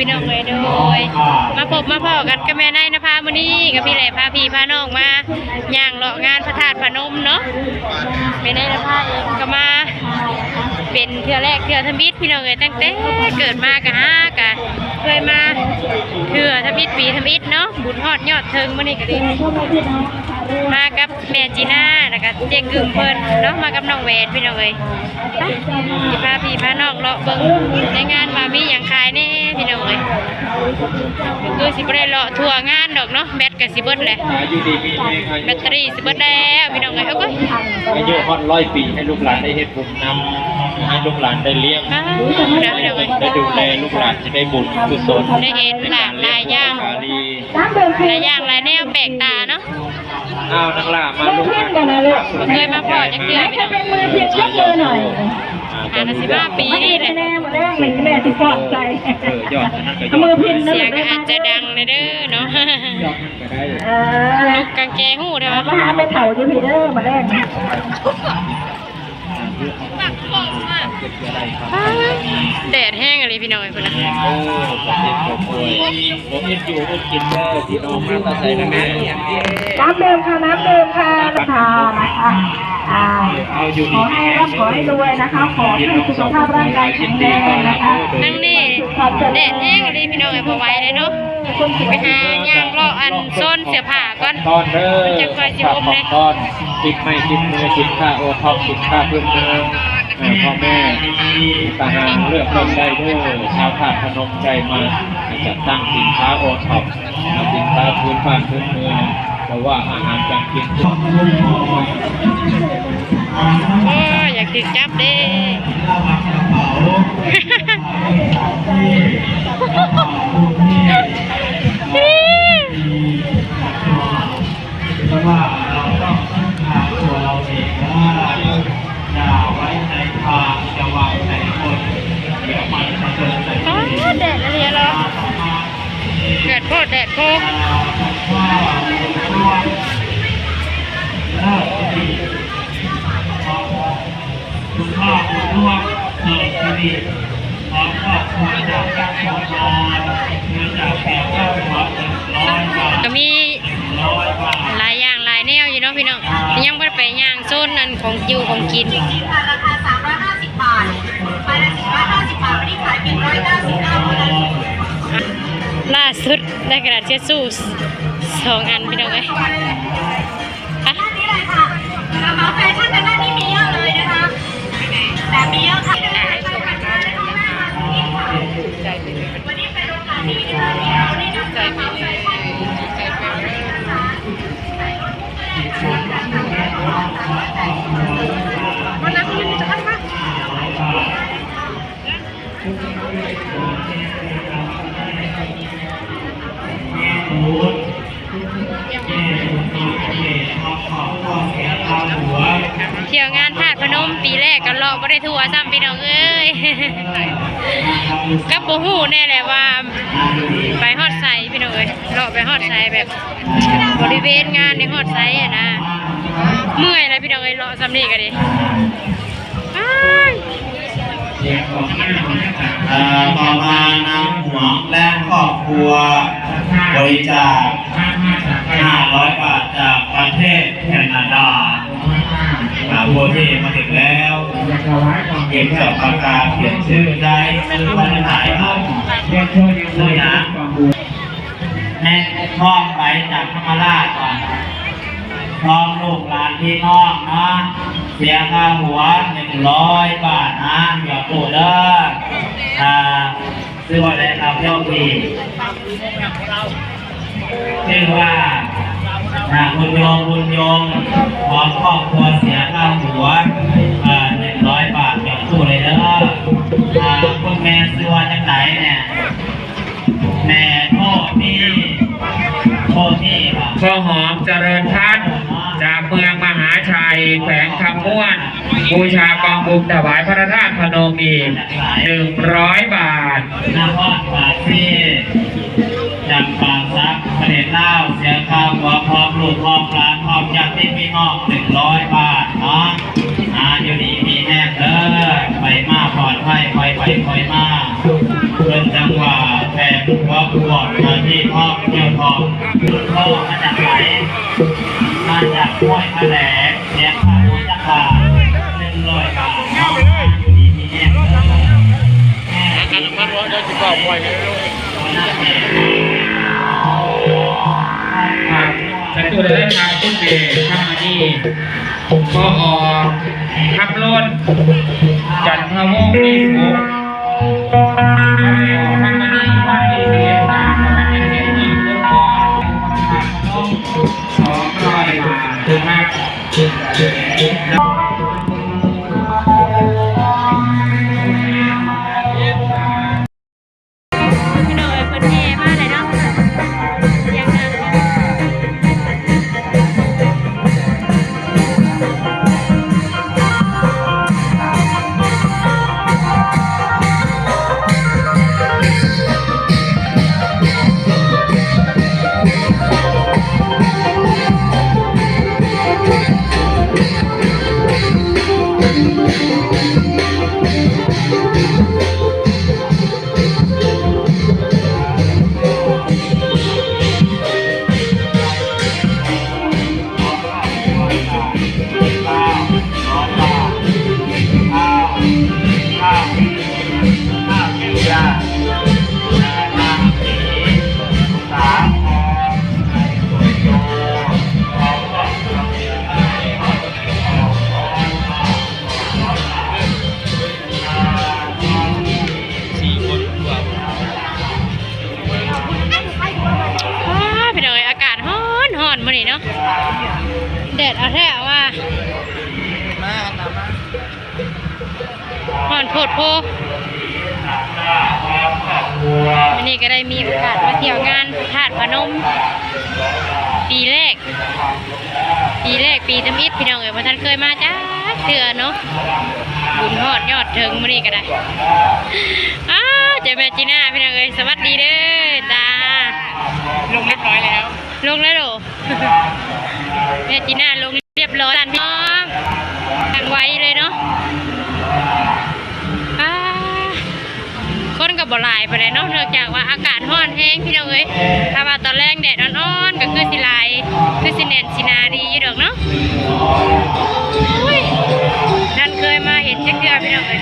พี่น้องเอ้ยโดย มาพบมาพอกันกับแม่นายนภามื้อนี้กับพี่แหล่พาพี่พาน้องมาย่างเลาะงานพระธาตุพนมเนาะแม่นายนภาเองก็มา เป็นเทื่อแรกเทื่อทำบิดพี่น้องเอ้ยตั้งแต่เกิดมากะฮากะเคยมาเทื่อทำบิดปีทำบิดเนาะบุญฮอดยอดเทิงมื้อนี้ก็ดี มากับแม่จีน่าแล้วก็เจ๊กึ่มเพิ่นเนาะมากับน้องแหวนพี่น้องเอ้ยไปพี่พาพี่พาน้องเลาะเบิ่งในงานว่ามีหยังขายแน่พี่น้องเอ้ยก็คือสิบ่ได้เลาะทั่วงานดอกเนาะแบตก็สิเบิดแหละอายุดีมีเองอาแบยุตเตอรี่สิเบิดแล้วพี่น้องเอ้ยเอาก็อายุฮอดร้อยปีให้ลูกหลานได้เฮ็ดบุญนำให้ลูกหลานได้เลี้ยงมาพี่น้องเอ้ยได้ดูแลลูกหลานจะได้บุญกุศลได้เห็นหลากหลายอย่างกาลีหลายอย่างหลายแนวแปลกตาเนาะ เอานักล่ามาลุกมาบ่เคยมาพอจักเทื่อพี่น้องเป็นมือเพียงยกมือหน่อยหาสิบ้าปีนี่แหละแน่มาแรกหนึ่แม่ที่ปลอดใจเออยอดนนั้นก็ยเอาอมือพินเสียงอาจจะดังในเด้อเนาะลูกกางเกงหูได้ปะมาหาไปเถาที่พีเด้อมาแรก แดดแห้งอะไรพี่น้องไอ้คนนะโอ้ประเทศผมป่วยผมเห็นอยู่ผมกินเด้อพี่น้องมาตาใส่ละแม่อย่างนี้น้ำเดิมค่ะน้ำเดิมค่ะนะคะนะคะอ่าเอาอยู่ขดีอให้ร่ำขอให้รวยนะคะ ขอให้สุขภาพร่างกายแข็งแรงนะคะนั่งนี่ แดดแห้งอะไรพี่น้องไอ้พอไหว้เลยเนาะไปหาย่างเลาะอันโซนเสียผ้าก่อนตอนเด้อมันจะคอยสิอมเลยตอนติดไม่ติดมือติดค่าโอท็อปติดค่าเพื่อนเมืองเอ่อพ่อแม่ตาหางเลือกคนได้เด้อชาวถาดพนมใจมาจัดตั้งสินค้าโอท็อปสินค้าพื้นบ้านพื้นเมืองเพราะว่าอาหารการกินทุกโอ้อยากถึกจับเด้ Thank you. ของจิวของกินราคา350บาทไปละ450บาทไม่ได้ขายเพียง199เท่านั้นล่าสุดได้กระดาษเช็ดสู้สองอันพี่น้องเอ้ยไปด้านนี้เลยค่ะกระเป๋าแฟชั่นในด้านนี้มีเยอะเลยนะคะแต่มีเยอะค่ะวันนี้เป็นโอกาสดีนะคะที่เราได้นำกระเป๋าแฟชั่น เที่ยวงานธาตุพนมปีแรกก็เลาะบ่ได้ทั่วซ้ำพี่น้องเอ้ยกับบ่ฮู้แน่แหละว่า ไปฮอดไสพี่น้องเอ้ยเลาะไปฮอดไสแบบ บริเวณงานในฮอดไสอะนะ เมื่อยแล้วพี่น้องเอ้ยเลาะซ้ำนี่ก็ดิอ้ายเอ่อต่อมานำหวงและครอบครัว บริจาค 500 บาทจากประเทศแคนาดาอ่าโบที่มาถึงแล้วเก็บจอบปากกาเขียนชื่อได้คือวันไหนเอาเลยนะแม่มอบไปจากธรรมราชก่อน พร้อมลูกหลานพี่น้องนะเสียค่าหัวหนึ่งร้อยบาทนะอย่าปวดเด้ออ่าซื้อว่าอะไรครับเจ้าปีชื่อว่าอ่าคุณโยมคุณโยมพร้อมครอบครัวเสียค่าหัวหนึ่งร้อยบาทอย่าพูดเลยเด้ออ่าคุณแม่ซื้อว่าจังไหนเนี่ยแม่โทษพี่โทษพี่ครับข้าวหอมเจริญพัฒ ม่วง บูชากองบุญถวายพระธาตุพนมอีกหนึ่งร้อยบาทนำพอดบาทที่จำปาซักปเสด็จเล่าเสียข้าวหัวพร้อมลูกพร้อมปลาพร้อมจากที่พี่น้องหนึ่งร้อยบาทเนาะอาอยู่ดีมีแน่เลยไปมาปลอดภัยไปไปไปมาเพื่อนจังหวะแฝงหัวปวดมาที่พ่อเกี่ยวทองลูกพ่อมาจากไหนมาจากห้วยแถลง เดี๋ยวจะบอกไว้เลยลูกครับฉันตัวได้ทางต้นเบรทำมานี่ก็ออกขับรถจันทวงศ์มีสุข อ้ แดดเอาแท้ว่าร้อนโพดโพวันนี้ก็ได้มีโอกาสมาเที่ยวงานธาตุพนม ปีแรก ปีแรกปีทำอิฐพี่น้องเอ๋ยมาท่านเคยมาจ้าเถื่อเนาะบุญฮอดยอดถึงมื้อนี้ก็ได้อ้าเจ้าแม่จีน่าพี่น้องเอ๋ยสวัสดีเด้อจ้าลงเรียบร้อยแล้ว ลงแล้วเหรอ แม่จีน่าลงเรียบร้อยแล้วพี่น้องทางไว้เลยเนาะอ่าคนกับบ่หลายไปเลยเนาะเนื่องจากว่าอากาศร้อนแห้งพี่น้องเอ้ยถ้าว่าตอนแรกแดดอ่อนๆก็คือสิลายคือสิแน่นสินาดีอยู่ดอกเนาะอุ้ยท่นเคยมาเห็นจักเทื่อพี่น้องเอ้ย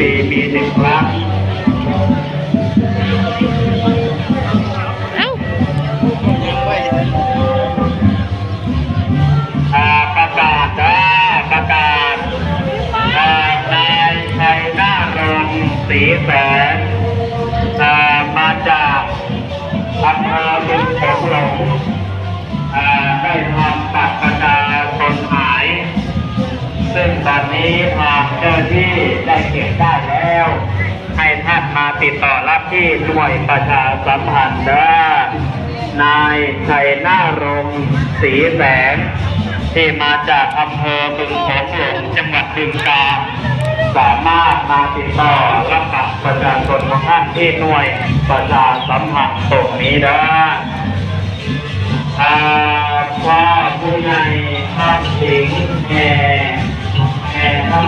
วหนึ่ ซึ่งตอนนี้ทางเจ้าที่ได้เก็บได้แล้ว ให้ท่านมาติดต่อรับที่หน่วยประชาสัมพันธ์เด้อนายชัยนารงศรีแสง ที่มาจากอำเภอบึงโขงหลงจังหวัดบึงกาฬสามารถมาติดต่อรับบัตรประชาชนของท่านที่หน่วยประชาสัมพันธ์ตรงนี้เด้ออ่าพ่อผู้ใหญ่ท่านหญิงแห่แ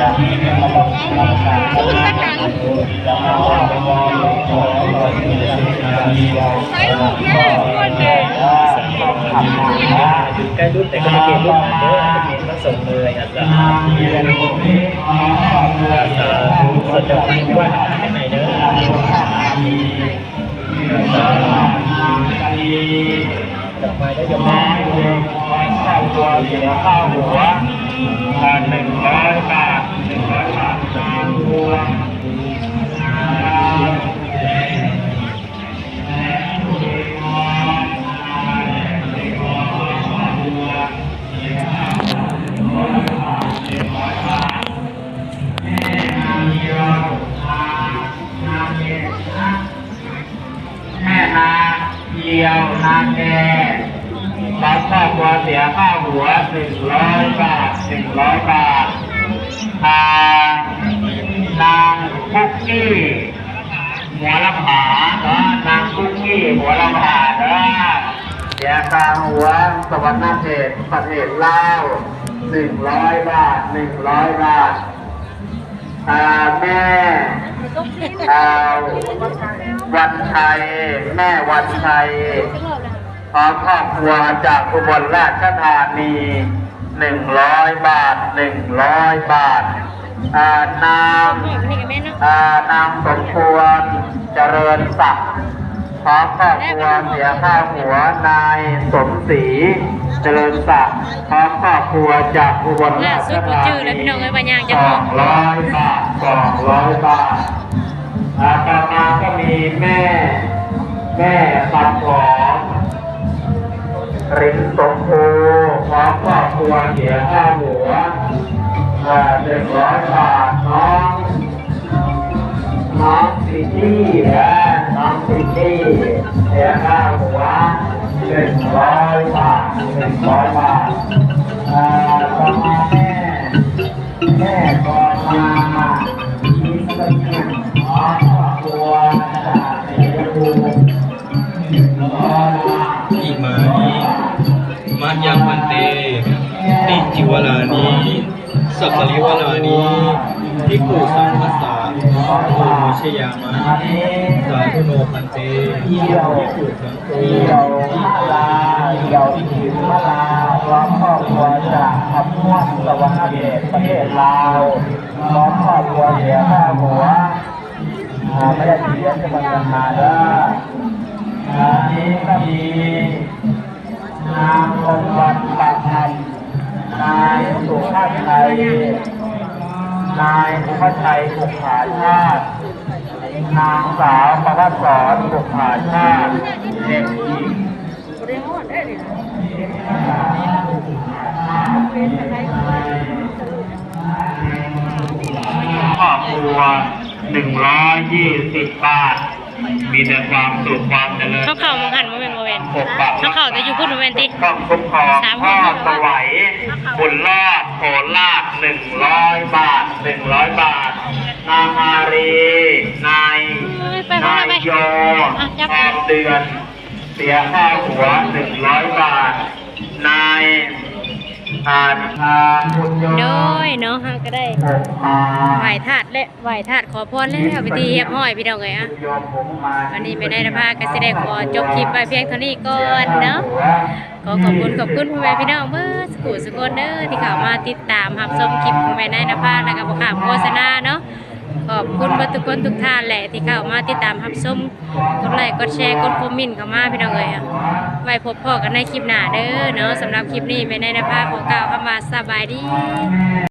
ใกล้รุ่นแต่ก็ไม่เกณฑ์รุ่นนั้นเด้อจะมีมาส่งเลยอาจารย์อาจารย์สนใจว่าให้ไหนเด้อดอกไม้ได้ยกมาข้าวตัวเสียข้าวหัวหนึ่งร้อยบาท หนึ่งร้อยบาทตามตัวแม่นาเกี่ยวนางแกขอครอบครัวเสียค่าหัวหนึ่งร้อยบาทหนึ่งร้อยบาท ทางนางคุกกี้หัวลำผาเนาะนางคุกกี้หัวลำผาเนาะเสียค่าหัวสวรรค์เขตประเทศลาวหนึ่งร้อยบาทหนึ่งร้อยบาทอาแม่อ่าวันชัยแม่วันชัยพร้อมครอบครัวจากอุบลราชธานี หนึ่งร้อยบาทหนึ่งร้อยบาทอ่านางนี่กับแม่เนาะอ่านางสมควรเจริญศักดิ์พร้อมครอบครัวเสียค่าหัวนายสมศรีเจริญศักดิ์พร้อมครอบครัวจากอุบลล่าราชสุดกูธาจื้อแล้วนีพี่น้องเอ้ยว่าย่างจะสบออกงร้อยบาทสองร้อยบาทอาต่อมาก็มีแม่ แม่ปันหอมรินสมภูพร้อมครอบ ครัวเสียค่าหัวหนึ่งร้อยบาทน้องน้องซิตี้นะน้องซิตี้เสียค่าหัวหนึ่งร้อยบาทหนึ่งร้อยบาทอ่าต่อมาแม่แม่ก่อนมาที่สเกียงอ๋อ สัพพลิวลานิทิกูสังคัสสะโมชยามะสาธุโนพันเตเที่ยวทิกูสังโฆเที่ยวมาลาเที่ยวถิ่นมาลาพร้อมครอบครัวจากขับม่วงสวรรค์เดชประเทศลาวพร้อมครอบครัวเสียค่าหัวไม่ได้เสียจะมาทำงานเด้ออันนี้ก็มีนางองค์วันปากพัน นายสุภาพชัยนายสุภาพชัยบุกผาชาตินางสาวประพัฒสอนบุกผาชาติเด็กหญิงครอบครัวหนึ่งร้อยยี่สิบบาท มีแต่ความสุขความเจริญ เขาเข้ามังหันม่นบ่แม่น ปกปักเขาเข้าแต่อยู่พุ่นบ่แม่นติต้องคุ้มครองสามคพ่อนสวัยบุญรอดโหนลาดหนึ่งร้อยบาทหนึ่งร้อยบาท นางมารีนายเอ้ยไปไปนายไปโยอะจับทองเดือน เสียค่าหัวหนึ่งร้อยบาท นายอาทานบุญ โยโดยเนาะฮาก็ได้ไหว้ธาตุและไหว้ธาตุขอพรแล้วไปที่เฮียบห้อยพี่น้องเลยอะวันนี้ไม่ได้นภาก็สิได้ขอจบคลิปไปเพียงเท่านี้ก่อนเนาะขอขอบคุณขอบคุณพ่อแม่พี่น้องเมื่อสกูสกลเด้อที่เข้ามาติดตามหับชมคลิปของแม่นายนภาแล้วก็บ่ขาวโฆษณาเนาะ ขอบคุณทุกคนทุกท่านแหละที่เข้ามาติดตามรับชมกดไลค์กดแชร์กดคอมเมนต์เข้ามาพี่น้องเอ๋ยอะไว้พบพ่อกันในคลิปหน้าเด้อเนาะสำหรับคลิปนี้ไม่นายนภาขอกล่าวคำว่าสบายดี